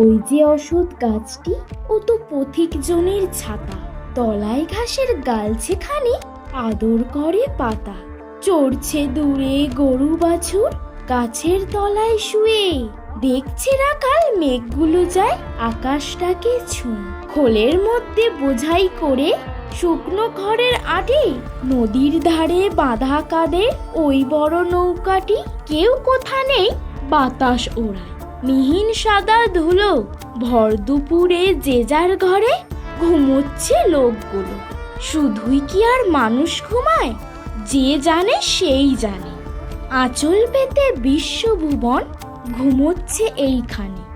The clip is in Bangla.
ওই যে অসৎ গাছটি ও তো পথিক জনের ছাতা। তলায় ঘাসের গালছে খানি আদর করে পাতা। চড়ছে দূরে গরু বাছুর, গাছের তলায় শুয়ে। দেখছে রাখাল, মেঘগুলো যায় আকাশটাকে ছুঁ খোলের মধ্যে বোঝাই করে, শুকনো ঘরের আটে নদীর ধারে বাঁধা কাঁদে ওই বড় নৌকাটি। কেউ কোথা নেই বাতাস ওড়ায়। মিহিন সাদা ধুলো, ভর দুপুরে যে যার ঘরে ঘুমোচ্ছে লোকগুলো। শুধুই কি আর মানুষ ঘুমায়? যে জানে সেই জানে। আঁচল পেতে বিশ্বভুবন ঘুমোচ্ছে এইখানে।